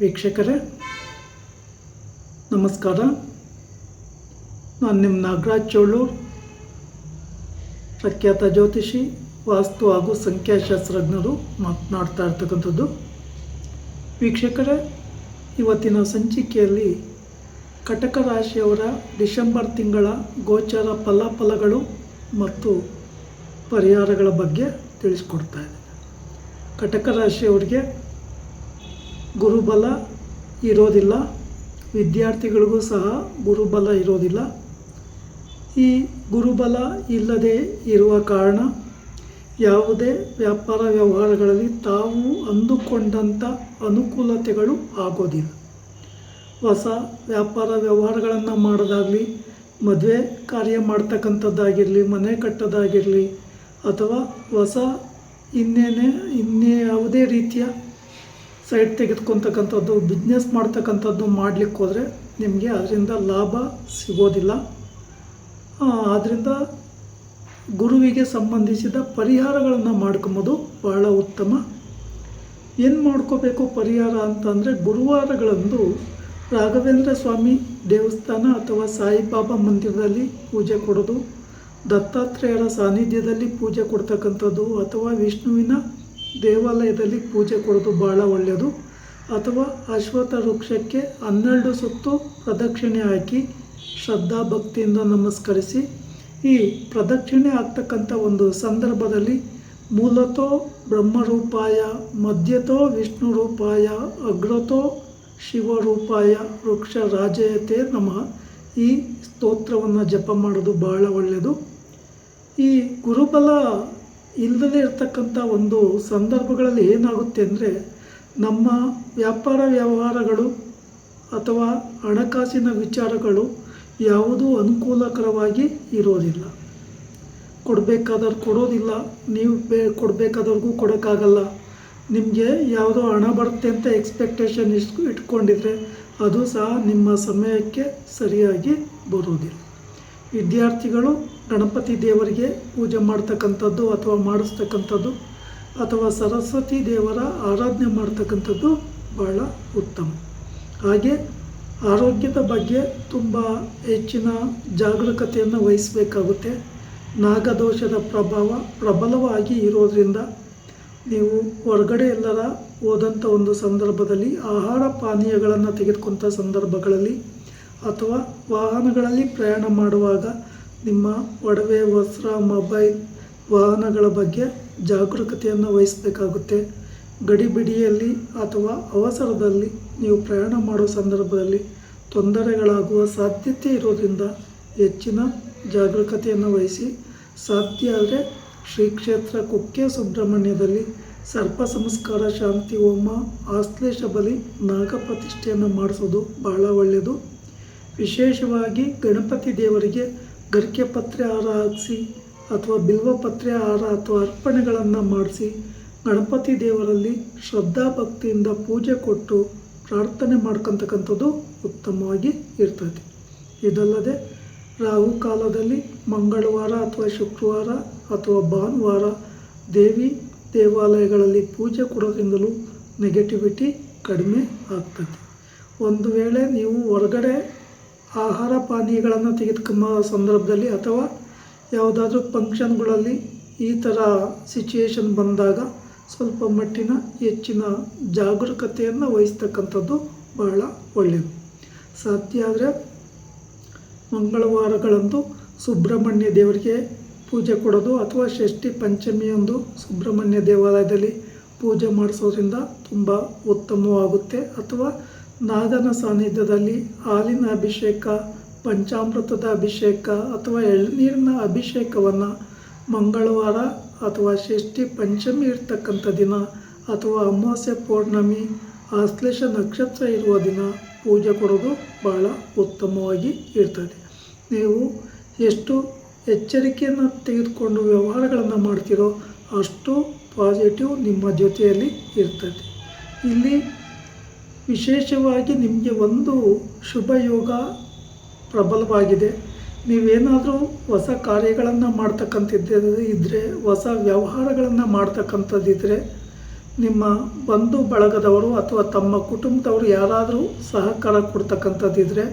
ವೀಕ್ಷಕರೇ, ನಮಸ್ಕಾರ. ನಾನು ನಿಮ್ಮ ನಾಗರಾಜ್ ಚೋಳೂರ್ ಪ್ರಖ್ಯಾತ ಜ್ಯೋತಿಷಿ, ವಾಸ್ತು ಹಾಗೂ ಸಂಖ್ಯಾಶಾಸ್ತ್ರಜ್ಞರು ಮಾತನಾಡ್ತಾ ಇರ್ತಕ್ಕಂಥದ್ದು. ವೀಕ್ಷಕರೇ, ಇವತ್ತಿನ ಸಂಚಿಕೆಯಲ್ಲಿ ಕಟಕ ರಾಶಿಯವರ ಡಿಸೆಂಬರ್ ತಿಂಗಳ ಗೋಚರ ಫಲಾಫಲಗಳು ಮತ್ತು ಪರಿಹಾರಗಳ ಬಗ್ಗೆ ತಿಳಿಸ್ಕೊಡ್ತಾ ಇದ್ದೀನಿ. ಕಟಕ ರಾಶಿಯವರಿಗೆ ಗುರುಬಲ ಇರೋದಿಲ್ಲ, ವಿದ್ಯಾರ್ಥಿಗಳಿಗೂ ಸಹ ಗುರುಬಲ ಇರೋದಿಲ್ಲ. ಈ ಗುರುಬಲ ಇಲ್ಲದೆ ಇರುವ ಕಾರಣ ಯಾವುದೇ ವ್ಯಾಪಾರ ವ್ಯವಹಾರಗಳಲ್ಲಿ ತಾವು ಅಂದುಕೊಂಡಂಥ ಅನುಕೂಲತೆಗಳು ಆಗೋದಿಲ್ಲ. ಹೊಸ ವ್ಯಾಪಾರ ವ್ಯವಹಾರಗಳನ್ನು ಮಾಡೋದಾಗಲಿ, ಮದುವೆ ಕಾರ್ಯ ಮಾಡ್ತಕ್ಕಂಥದ್ದಾಗಿರಲಿ, ಮನೆ ಕಟ್ಟೋದಾಗಿರಲಿ ಅಥವಾ ಹೊಸ ಇನ್ನೇನೇ, ಇನ್ನೇ ಯಾವುದೇ ರೀತಿಯ ಸೈಟ್ ತೆಗೆದುಕೊತಕ್ಕಂಥದ್ದು ಬಿಸ್ನೆಸ್ ಮಾಡ್ತಕ್ಕಂಥದ್ದು ಮಾಡಲಿಕ್ಕೆ ಹೋದರೆ ನಿಮಗೆ ಅದರಿಂದ ಲಾಭ ಸಿಗೋದಿಲ್ಲ. ಆದ್ದರಿಂದ ಗುರುವಿಗೆ ಸಂಬಂಧಿಸಿದ ಪರಿಹಾರಗಳನ್ನು ಮಾಡ್ಕೊಂಬೋದು, ಬಹಳ ಉತ್ತಮ. ಏನು ಮಾಡ್ಕೋಬೇಕು ಪರಿಹಾರ ಅಂತಂದರೆ ಗುರುವಾರಗಳಂದು ರಾಘವೇಂದ್ರ ಸ್ವಾಮಿ ದೇವಸ್ಥಾನ ಅಥವಾ ಸಾಯಿಬಾಬಾ ಮಂದಿರದಲ್ಲಿ ಪೂಜೆ ಕೊಡೋದು, ದತ್ತಾತ್ರೇಯರ ಸಾನ್ನಿಧ್ಯದಲ್ಲಿ ಪೂಜೆ ಕೊಡ್ತಕ್ಕಂಥದ್ದು ಅಥವಾ ವಿಷ್ಣುವಿನ ದೇವಾಲಯದಲ್ಲಿ ಪೂಜೆ ಕೊಡೋದು ಭಾಳ ಒಳ್ಳೆಯದು ಅಥವಾ ಅಶ್ವತ್ಥ ವೃಕ್ಷಕ್ಕೆ ಹನ್ನೆರಡು ಸುತ್ತು ಪ್ರದಕ್ಷಿಣೆ ಹಾಕಿ ಶ್ರದ್ಧಾ ಭಕ್ತಿಯಿಂದ ನಮಸ್ಕರಿಸಿ. ಈ ಪ್ರದಕ್ಷಿಣೆ ಆಗ್ತಕ್ಕಂಥ ಒಂದು ಸಂದರ್ಭದಲ್ಲಿ ಮೂಲತೋ ಬ್ರಹ್ಮರೂಪಾಯ, ಮಧ್ಯತೋ ವಿಷ್ಣು ರೂಪಾಯ ಅಗ್ರತೋ ಶಿವರೂಪಾಯ, ವೃಕ್ಷ ರಾಜಯತೆ ನಮಃ. ಈ ಸ್ತೋತ್ರವನ್ನು ಜಪ ಮಾಡೋದು ಬಹಳ ಒಳ್ಳೆಯದು ಈ ಗುರುಬಲ ಇಲ್ಲದೇ ಇರತಕ್ಕಂಥ ಒಂದು ಸಂದರ್ಭಗಳಲ್ಲಿ ಏನಾಗುತ್ತೆ ಅಂದರೆ ನಮ್ಮ ವ್ಯಾಪಾರ ವ್ಯವಹಾರಗಳು ಅಥವಾ ಹಣಕಾಸಿನ ವಿಚಾರಗಳು ಯಾವುದೂ ಅನುಕೂಲಕರವಾಗಿ ಇರೋದಿಲ್ಲ. ಕೊಡಬೇಕಾದವ್ರು ಕೊಡೋದಿಲ್ಲ, ನೀವು ಬೇ ಕೊಡಬೇಕಾದವ್ರಿಗೂ ಕೊಡೋಕ್ಕಾಗಲ್ಲ. ನಿಮಗೆ ಯಾವುದೋ ಹಣ ಬರುತ್ತೆ ಅಂತ ಎಕ್ಸ್ಪೆಕ್ಟೇಷನ್ ಇಟ್ಕೊಂಡಿದ್ರೆ ಅದು ಸಹ ನಿಮ್ಮ ಸಮಯಕ್ಕೆ ಸರಿಯಾಗಿ ಬರುವುದಿಲ್ಲ ವಿದ್ಯಾರ್ಥಿಗಳು ಗಣಪತಿ ದೇವರಿಗೆ ಪೂಜೆ ಮಾಡ್ತಕ್ಕಂಥದ್ದು ಅಥವಾ ಮಾಡಿಸ್ತಕ್ಕಂಥದ್ದು ಅಥವಾ ಸರಸ್ವತಿ ದೇವರ ಆರಾಧನೆ ಮಾಡ್ತಕ್ಕಂಥದ್ದು ಬಹಳ ಉತ್ತಮ. ಹಾಗೆ ಆರೋಗ್ಯದ ಬಗ್ಗೆ ತುಂಬ ಹೆಚ್ಚಿನ ಜಾಗರೂಕತೆಯನ್ನು ವಹಿಸಬೇಕಾಗುತ್ತೆ. ನಾಗದೋಷದ ಪ್ರಭಾವ ಪ್ರಬಲವಾಗಿ ಇರೋದರಿಂದ ನೀವು ಹೊರಗಡೆ ಎಲ್ಲರ ಹೋದಂಥ ಒಂದು ಸಂದರ್ಭದಲ್ಲಿ ಆಹಾರ ಪಾನೀಯಗಳನ್ನು ತೆಗೆದುಕೊಂಥ ಸಂದರ್ಭಗಳಲ್ಲಿ ಅಥವಾ ವಾಹನಗಳಲ್ಲಿ ಪ್ರಯಾಣ ಮಾಡುವಾಗ ನಿಮ್ಮ ಒಡವೆ, ವಸ್ತ್ರ, ಮೊಬೈಲ್ ವಾಹನಗಳ ಬಗ್ಗೆ ಜಾಗರೂಕತೆಯನ್ನು ವಹಿಸಬೇಕಾಗುತ್ತೆ. ಗಡಿಬಿಡಿಯಲ್ಲಿ ಅಥವಾ ಅವಸರದಲ್ಲಿ ನೀವು ಪ್ರಯಾಣ ಮಾಡೋ ಸಂದರ್ಭದಲ್ಲಿ ತೊಂದರೆಗಳಾಗುವ ಸಾಧ್ಯತೆ ಇರೋದ್ರಿಂದ ಹೆಚ್ಚಿನ ಜಾಗರೂಕತೆಯನ್ನು ವಹಿಸಿ. ಸಾಧ್ಯ ಆದರೆ ಶ್ರೀ ಕ್ಷೇತ್ರ ಕುಕ್ಕೆ ಸುಬ್ರಹ್ಮಣ್ಯದಲ್ಲಿ ಸರ್ಪ ಸಂಸ್ಕಾರ, ಶಾಂತಿ, ಹೋಮ, ಆಶ್ಲೇಷ ಬಲಿ ನಾಗಪ್ರತಿಷ್ಠೆಯನ್ನು ಮಾಡಿಸೋದು ಬಹಳ ಒಳ್ಳೆಯದು ವಿಶೇಷವಾಗಿ ಗಣಪತಿ ದೇವರಿಗೆ ಗರಿಕೆ ಪತ್ರೆ ಹಾರ ಹಾಕಿಸಿ ಅಥವಾ ಬಿಲ್ವ ಪತ್ರೆ ಹಾರ ಅಥವಾ ಅರ್ಪಣೆಗಳನ್ನು ಮಾಡಿಸಿ ಗಣಪತಿ ದೇವರಲ್ಲಿ ಶ್ರದ್ಧಾ ಭಕ್ತಿಯಿಂದ ಪೂಜೆ ಕೊಟ್ಟು ಪ್ರಾರ್ಥನೆ ಮಾಡ್ಕೊತಕ್ಕಂಥದ್ದು ಉತ್ತಮವಾಗಿ ಇರ್ತದೆ. ಇದಲ್ಲದೆ ರಾಹು ಕಾಲದಲ್ಲಿ ಮಂಗಳವಾರ ಅಥವಾ ಶುಕ್ರವಾರ ಅಥವಾ ಭಾನುವಾರ ದೇವಿ ದೇವಾಲಯಗಳಲ್ಲಿ ಪೂಜೆ ಕೊಡೋದ್ರಿಂದಲೂ ನೆಗೆಟಿವಿಟಿ ಕಡಿಮೆ ಆಗ್ತದೆ. ಒಂದು ವೇಳೆ ನೀವು ಹೊರಗಡೆ ಆಹಾರ ಪಾನೀಯಗಳನ್ನು ತೆಗೆದುಕೊಂಬ ಸಂದರ್ಭದಲ್ಲಿ ಅಥವಾ ಯಾವುದಾದ್ರೂ ಫಂಕ್ಷನ್ಗಳಲ್ಲಿ ಈ ಥರ ಸಿಚುಯೇಷನ್ ಬಂದಾಗ ಸ್ವಲ್ಪ ಮಟ್ಟಿನ ಹೆಚ್ಚಿನ ಜಾಗರೂಕತೆಯನ್ನು ವಹಿಸ್ತಕ್ಕಂಥದ್ದು ಬಹಳ ಒಳ್ಳೆಯದು ಸಾಧ್ಯ ಆದರೆ ಮಂಗಳವಾರಗಳಂದು ಸುಬ್ರಹ್ಮಣ್ಯ ದೇವರಿಗೆ ಪೂಜೆ ಕೊಡೋದು ಅಥವಾ ಷಷ್ಠಿ ಪಂಚಮಿಯೊಂದು ಸುಬ್ರಹ್ಮಣ್ಯ ದೇವಾಲಯದಲ್ಲಿ ಪೂಜೆ ಮಾಡಿಸೋದ್ರಿಂದ ತುಂಬ ಉತ್ತಮವಾಗುತ್ತೆ ಅಥವಾ ನಾಗನ ಸಾನ್ನಿಧ್ಯದಲ್ಲಿ ಹಾಲಿನ ಅಭಿಷೇಕ, ಪಂಚಾಮೃತದ ಅಭಿಷೇಕ ಅಥವಾ ಎಳ್ನೀರಿನ ಅಭಿಷೇಕವನ್ನು ಮಂಗಳವಾರ ಅಥವಾ ಷಷ್ಠಿ ಪಂಚಮಿ ಇರ್ತಕ್ಕಂಥ ದಿನ ಅಥವಾ ಅಮಾವಾಸ್ಯೆ ಪೌರ್ಣಮಿ, ಆಶ್ಲೇಷ ನಕ್ಷತ್ರ ಇರುವ ದಿನ ಪೂಜೆ ಕೊಡೋದು ಭಾಳ ಉತ್ತಮವಾಗಿ ಇರ್ತದೆ. ನೀವು ಎಷ್ಟು ಎಚ್ಚರಿಕೆಯನ್ನು ತೆಗೆದುಕೊಂಡು ವ್ಯವಹಾರಗಳನ್ನು ಮಾಡ್ತೀರೋ ಅಷ್ಟು ಪಾಸಿಟಿವ್ ನಿಮ್ಮ ಜೊತೆಯಲ್ಲಿ ಇರ್ತದೆ. ಇಲ್ಲಿ ವಿಶೇಷವಾಗಿ ನಿಮಗೆ ಒಂದು ಶುಭ ಯೋಗ ಪ್ರಬಲವಾಗಿದೆ. ನೀವೇನಾದರೂ ಹೊಸ ಕಾರ್ಯಗಳನ್ನು ಮಾಡ್ತಕ್ಕಂಥದ್ದು ಇದ್ದರೆ ಹೊಸ ವ್ಯವಹಾರಗಳನ್ನು ಮಾಡ್ತಕ್ಕಂಥದ್ದಿದ್ದರೆ ನಿಮ್ಮ ಬಂಧು ಬಳಗದವರು ಅಥವಾ ತಮ್ಮ ಕುಟುಂಬದವರು ಯಾರಾದರೂ ಸಹಕಾರ ಕೊಡ್ತಕ್ಕಂಥದ್ದಿದ್ದರೆ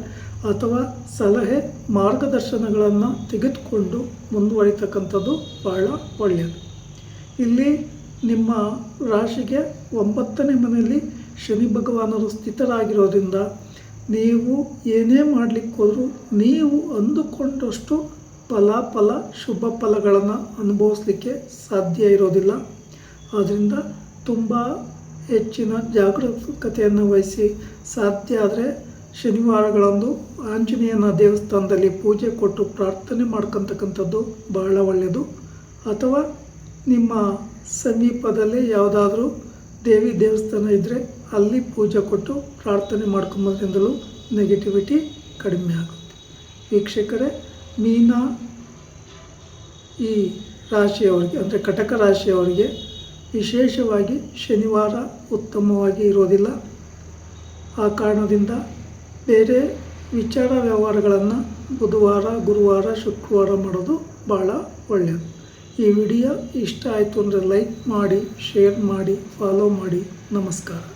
ಅಥವಾ ಸಲಹೆ ಮಾರ್ಗದರ್ಶನಗಳನ್ನು ತೆಗೆದುಕೊಂಡು ಮುಂದುವರಿತಕ್ಕಂಥದ್ದು ಬಹಳ ಒಳ್ಳೆಯದು. ಇಲ್ಲಿ ನಿಮ್ಮ ರಾಶಿಗೆ ಒಂಬತ್ತನೇ ಮನೆಯಲ್ಲಿ ಶನಿ ಭಗವಾನರು ಸ್ಥಿತರಾಗಿರೋದ್ರಿಂದ ನೀವು ಏನೇ ಮಾಡಲಿಕ್ಕೆ ಹೋದರೂ ನೀವು ಅಂದುಕೊಂಡಷ್ಟು ಫಲ ಫಲಾಫಲ, ಶುಭ ಫಲಗಳನ್ನು ಅನುಭವಿಸ್ಲಿಕ್ಕೆ ಸಾಧ್ಯ ಇರೋದಿಲ್ಲ. ಆದ್ದರಿಂದ ತುಂಬ ಹೆಚ್ಚಿನ ಜಾಗರೂಕತೆಯನ್ನು ವಹಿಸಿ ಸಾಧ್ಯ ಆದರೆ ಶನಿವಾರಗಳಂದು ಆಂಜನೇಯನ ದೇವಸ್ಥಾನದಲ್ಲಿ ಪೂಜೆ ಕೊಟ್ಟು ಪ್ರಾರ್ಥನೆ ಮಾಡ್ಕೊತಕ್ಕಂಥದ್ದು ಬಹಳ ಒಳ್ಳೆಯದು. ಅಥವಾ ನಿಮ್ಮ ಸಮೀಪದಲ್ಲೇ ಯಾವುದಾದ್ರೂ ದೇವಿ ದೇವಸ್ಥಾನ ಇದ್ದರೆ ಅಲ್ಲಿ ಪೂಜೆ ಕೊಟ್ಟು ಪ್ರಾರ್ಥನೆ ಮಾಡ್ಕೊಂಬೋದ್ರಿಂದಲೂ ನೆಗೆಟಿವಿಟಿ ಕಡಿಮೆ ಆಗುತ್ತೆ. ವೀಕ್ಷಕರೇ, ಮೀನ ಈ ರಾಶಿಯವರಿಗೆ, ಅಂದರೆ ಕಟಕ ರಾಶಿಯವರಿಗೆ ವಿಶೇಷವಾಗಿ ಶನಿವಾರ ಉತ್ತಮವಾಗಿ ಇರೋದಿಲ್ಲ. ಆ ಕಾರಣದಿಂದ ಬೇರೆ ವಿಚಾರ ವ್ಯವಹಾರಗಳನ್ನು ಬುಧವಾರ, ಗುರುವಾರ, ಶುಕ್ರವಾರ ಮಾಡೋದು ಭಾಳ ಒಳ್ಳೆಯದು ಈ ವಿಡಿಯೋ ಇಷ್ಟ ಆಯಿತು ಅಂದರೆ ಲೈಕ್ ಮಾಡಿ, ಶೇರ್ ಮಾಡಿ ಫಾಲೋ ಮಾಡಿ. ನಮಸ್ಕಾರ.